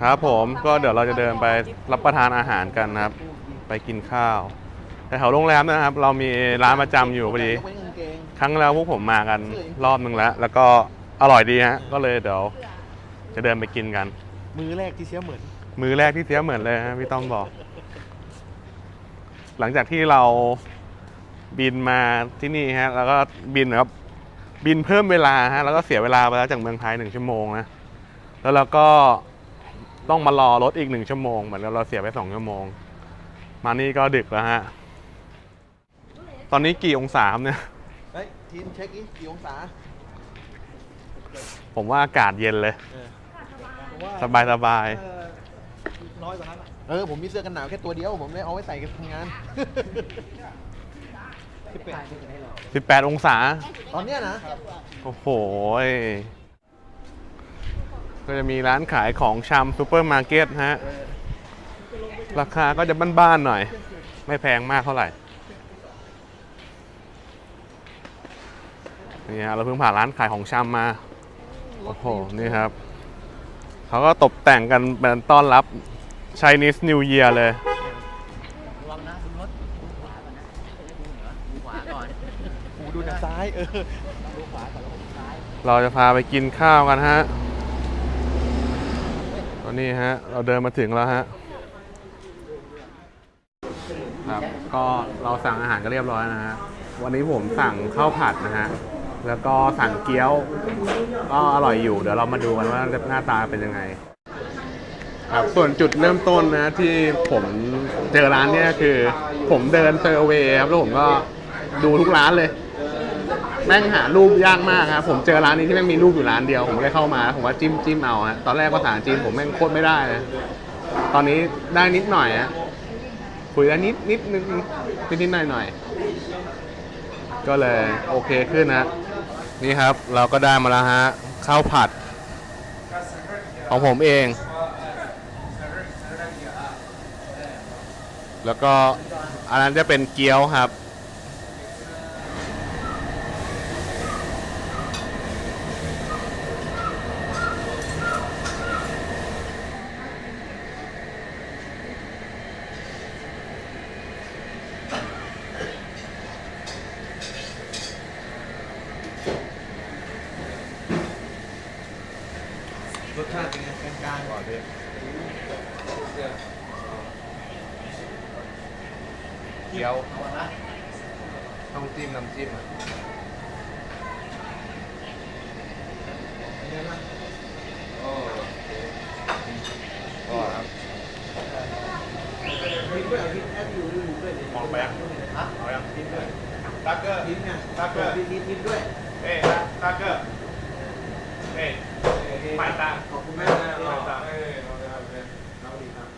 ครับผมก็เดี๋ยวเราจะเดินไปรับประทานอาหารกันนะครับ ไปกินข้าวแต่แถวโรงแรมนะครับ เรามีร้านประจำอยู่พอดียกเว้นกางเกงครั้งแล้วพวกผมมากันรอบนึงแล้ว แล้วก็อร่อยดีฮะก็เลยเดี๋ยวจะเดินไปกินกัน มือแรกที่เสียเหมือน มือแรกที่เสียเหมือนเลยฮะพี่ต้อมบอก หลังจากที่เราบินมาที่นี่ฮะ แล้วก็บินแบบบินเพิ่มเวลาฮะแล้วก็เสียเวลาไปแล้วจากเมืองไทยหนึ่งชั่วโมงนะแล้วเราก็ ต้องมารอรถอีกหนึ่งชั่วโมง เหมือนกับเราเสียไปสองชั่วโมง มานี่ก็ดึกแล้วฮะ ตอนนี้กี่องศาครับเนี่ย เฮ้ยทีมเช็คอีกกี่องศาผมว่าอากาศเย็นเลย ผมว่าสบายสบาย เออน้อยกว่านั้นอะเออ ผมมีเสื้อกันหนาวแค่ตัวเดียว ผมเลยเอาไว้ใส่กันทำงานสิบแปดสิบแปดองศา ตอนเนี้ยนะ โอ้โหย ก็จะมีร้านขายของชำซูเปอร์มาร์เก็ตฮะ ราคาก็จะบ้านๆหน่อย ไม่แพงมากเท่าไหร่ นี่ฮะเราเพิ่งผ่านร้านขายของชำมา โอ้โห นี่ครับ เขาก็ตกแต่งกันเป็นต้อนรับ Chinese New Year เลยระวังนะดูรถดูขวาก่อนนะดูเหนือดูขวาก่อนกูดูทางซ้ายเออดูขวาก่อนแล้วดูซ้าย เราจะพาไปกินข้าวกันฮะ ตอนนี้ฮะ เราเดินมาถึงแล้วฮะ ครับ ก็เราสั่งอาหารก็เรียบร้อยนะฮะ วันนี้ผมสั่งข้าวผัดนะฮะ แล้วก็สั่งเกี๊ยว ก็อร่อยอยู่ เดี๋ยวเรามาดูกันว่าหน้าตาเป็นยังไง ครับ ส่วนจุดเริ่มต้นนะที่ผมเจอร้านเนี้ยคือ ผมเดินเซอร์เวย์ครับแล้วผมก็ดูทุกร้านเลย แม่งหารูปยากมากครับผมเจอร้านนี้ที่แม่งมีรูปอยู่ร้านเดียว ผมเลยเข้ามาผมว่าจิ้มจิ้มเอาฮะตอนแรกภาษาจีนผมแม่งโคตรไม่ได้เลยตอนนี้ได้นิดหน่อยฮะคุยได้นิดนิดนึงนิดนิดหน่อยหน่อยก็เลยโอเคขึ้นนะนี่ครับเราก็ได้มาแล้วฮะข้าวผัด ของผมเอง แล้วก็อันนั้นจะเป็นเกี๊ยวครับ รสชาติเป็นไงกลางๆก่อนเลยเกี๊ยวต้องจิ้มน้ำจิ้มอะเป็นไงบ้างก็ครับพิมพ์ด้วยเอาพิมพ์แอปอยู่ดูอยู่ด้วยดิมองไปยังฮะเอายังจิ้มเลยตักเกอร์พิมพ์ไงตักเกอร์พิมพ์พิมพ์ด้วยเอ้ยตักเกอร์เอ้ยไปตา ขอบคุณมากนะ ไปตา เราดีครับ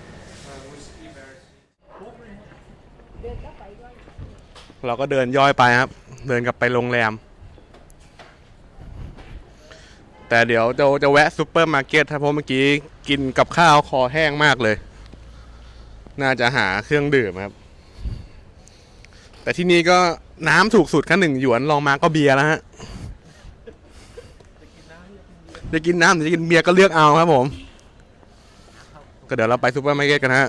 เราก็เดินย่อยไปครับ เดินกลับไปโรงแรม แต่เดี๋ยวจะจะแวะซูเปอร์มาร์เก็ตครับเพราะเมื่อกี้กินกับข้าวคอแห้งมากเลย น่าจะหาเครื่องดื่มครับ แต่ที่นี่ก็น้ำถูกสุดแค่หนึ่งหยวนลองมาก็เบียร์แล้วฮะจะกินน้ำหรือจะกินเบียร์ก็เลือกเอาครับผม ก็เดี๋ยวเราไปซูเปอร์มาร์เก็ตกันฮะ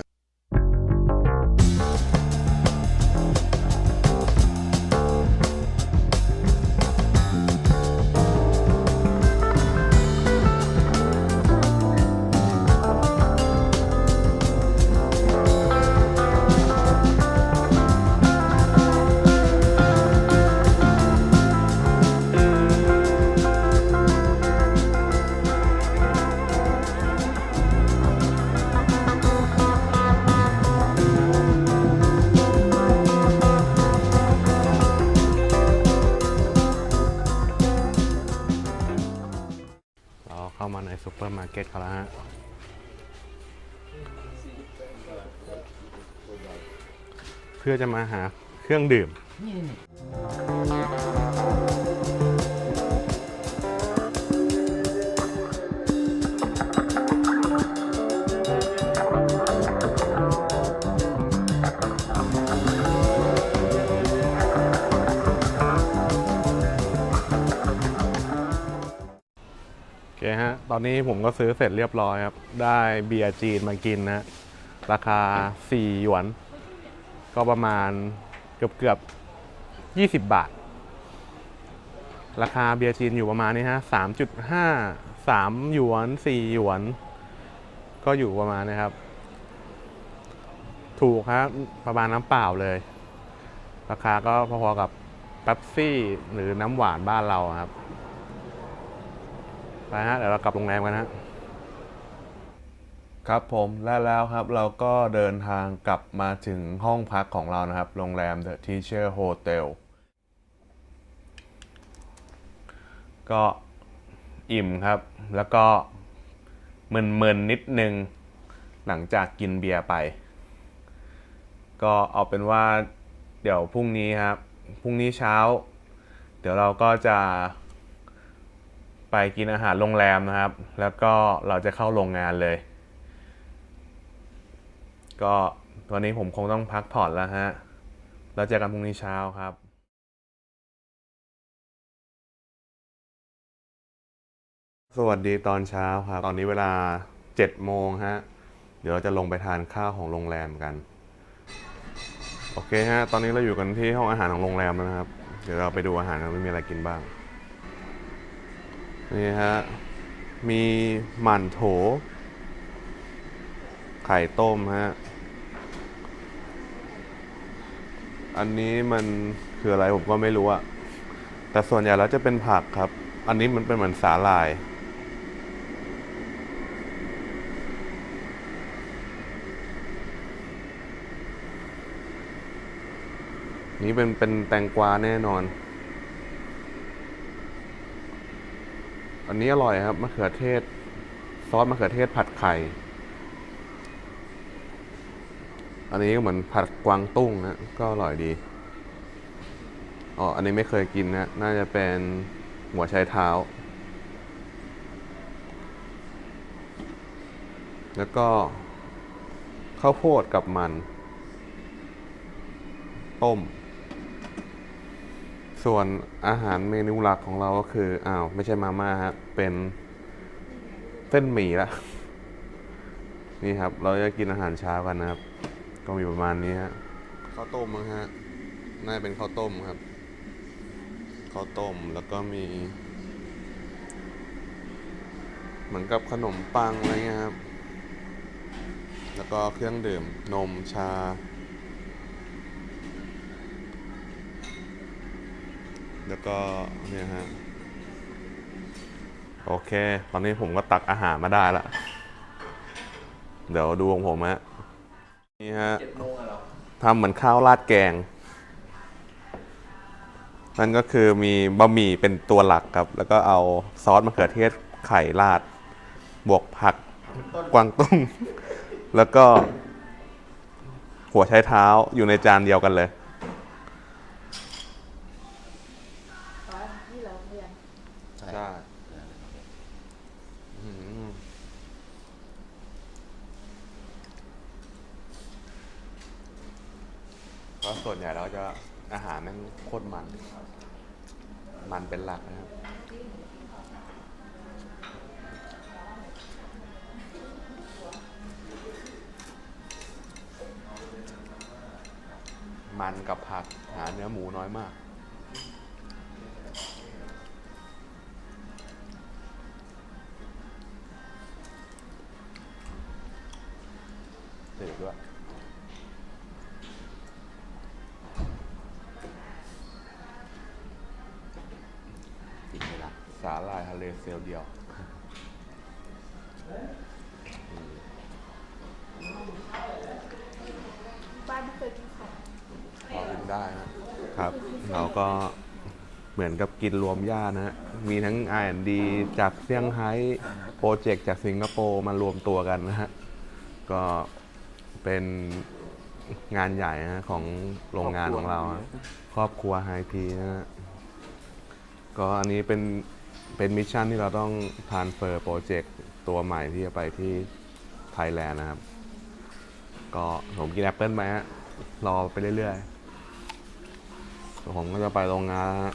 ซูเปอร์มาร์เก็ตเขาแล้วฮะเพื่อจะมาหาเครื่องดื่ม คฮะ ตอนนี้ผมก็ซื้อเสร็จเรียบร้อยครับ ได้เบียร์จีนมากินนะ ราคา 4 หยวน ก็ประมาณเกือบเกือบ 20 บาท ราคาเบียร์จีนอยู่ประมาณนี้ฮะ 3.5 3 หยวน 4 หยวน ก็อยู่ประมาณนี้ครับ ถูกครับ ประมาณน้ำเปล่าเลย ราคาก็พอๆกับเป๊ปซี่หรือน้ำหวานบ้านเราครับ ไปฮะเดี๋ยวเรากลับโรงแรมกันฮะ ครับผมและแล้วครับเราก็เดินทางกลับมาถึงห้องพักของเรานะครับ โรงแรม The Teacher Hotel ก็อิ่มครับ แล้วก็มึนๆนิดนึง หลังจากกินเบียร์ไป ก็เอาเป็นว่าเดี๋ยวพรุ่งนี้ครับ พรุ่งนี้เช้า เดี๋ยวเราก็จะ ไปกินอาหารโรงแรมนะครับ แล้วก็เราจะเข้าโรงงานเลย ก็วันนี้ผมคงต้องพักผ่อนแล้วฮะ แล้วเจอกันพรุ่งนี้เช้าครับสวัสดีตอนเช้าครับ ตอนนี้เวลา7โมงฮะ เดี๋ยวเราจะลงไปทานข้าวของโรงแรมกัน โอเคฮะ ตอนนี้เราอยู่กันที่ห้องอาหารของโรงแรมแล้วนะครับ เดี๋ยวเราไปดูอาหารกันว่ามีอะไรกินบ้าง นี่ฮะ มีหมั่นโถ ไข่ต้มฮะ อันนี้มันคืออะไรผมก็ไม่รู้อะแต่ส่วนใหญ่แล้วจะเป็นผักครับ อันนี้มันเป็นเหมือนสาหร่ายนี่เป็นเป็นแตงกวาแน่นอน อันนี้อร่อยครับมะเขือเทศ ซอสมะเขือเทศผัดไข่ อันนี้ก็เหมือนผัดกวางตุ้งนะก็อร่อยดีอ๋ออันนี้ไม่เคยกินนะ น่าจะเป็นหัวไชเท้า แล้วก็ข้าวโพดกับมัน ต้ม ส่วนอาหารเมนูหลักของเราก็คืออ้าวไม่ใช่มาม่าฮะเป็นเส้นหมี่ละนี่ครับ เราจะกินอาหารเช้ากันนะครับ ก็มีประมาณนี้ฮะข้าวต้มนะฮะน่าจะเป็นข้าวต้มครับข้าวต้มแล้วก็มี เหมือนกับขนมปังอะไรเงี้ยครับ แล้วก็เครื่องดื่มนมชา แล้วก็เนี่ยฮะโอเค ตอนนี้ผมก็ตักอาหารมาได้ละเดี๋ยวดูของผมฮะนี่ฮะทำเหมือนข้าวราดแกง นั่นก็คือมีบะหมี่เป็นตัวหลักครับ แล้วก็เอาซอสมะเขือเทศไข่ราด บวกผักกวางตุ้ง แล้วก็หัวไช้เท้าอยู่ในจานเดียวกันเลย ใช่อืม เพราะส่วนใหญ่เราจะอาหารแมันโคตรมัน มันเป็นหลักนะครับมันกับผักหาเนื้อหมูน้อยมาก สาลายทะเลเซลล์เดียว บ้านไม่เคยกินของพอกินได้นะครับ เราก็เหมือนกับกินรวมญาตินะฮะ มีทั้ง R&D จากเซี่ยงไฮ้โปรเจกต์จากสิงคโปร์มารวมตัวกันนะฮะ ก็เป็นงานใหญ่นะฮะของโรงงานของเราฮะครอบครัวไฮพีนะฮะ ก็อันนี้เป็น เป็นมิชชั่นที่เราต้องทานเฟอร์โปรเจกต์ตัวใหม่ที่จะไปที่ไทยแลนด์นะครับ ก็ผมกินแอปเปิลไปฮะรอไปเรื่อยๆเดี๋ยวผมก็จะไปโรงงานแล้วฮะ